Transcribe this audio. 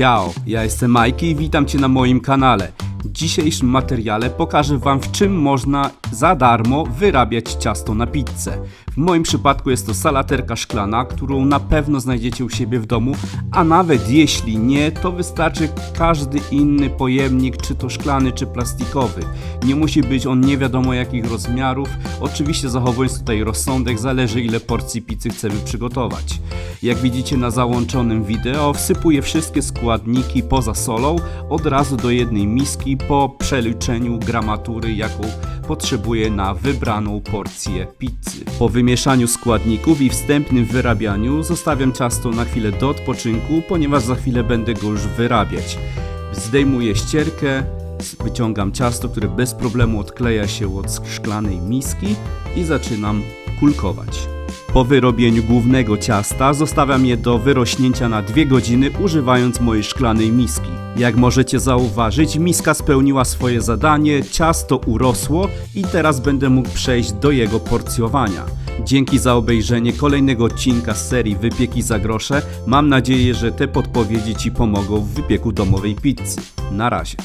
Ciao, ja jestem Majki i witam Cię na moim kanale. W dzisiejszym materiale pokażę Wam w czym można za darmo wyrabiać ciasto na pizzę. W moim przypadku jest to salaterka szklana, którą na pewno znajdziecie u siebie w domu, a nawet jeśli nie, to wystarczy każdy inny pojemnik, czy to szklany, czy plastikowy. Nie musi być on nie wiadomo jakich rozmiarów, oczywiście zachowując tutaj rozsądek, zależy ile porcji pizzy chcemy przygotować. Jak widzicie na załączonym wideo, wsypuję wszystkie składniki poza solą od razu do jednej miski po przeliczeniu gramatury, jaką potrzebuję na wybraną porcję pizzy. Po wymieszaniu składników i wstępnym wyrabianiu zostawiam ciasto na chwilę do odpoczynku, ponieważ za chwilę będę go już wyrabiać. Zdejmuję ścierkę, wyciągam ciasto, które bez problemu odkleja się od szklanej miski i zaczynam kulkować. Po wyrobieniu głównego ciasta zostawiam je do wyrośnięcia na 2 godziny używając mojej szklanej miski. Jak możecie zauważyć, miska spełniła swoje zadanie, ciasto urosło i teraz będę mógł przejść do jego porcjowania. Dzięki za obejrzenie kolejnego odcinka z serii Wypieki za grosze. Mam nadzieję, że te podpowiedzi Ci pomogą w wypieku domowej pizzy. Na razie.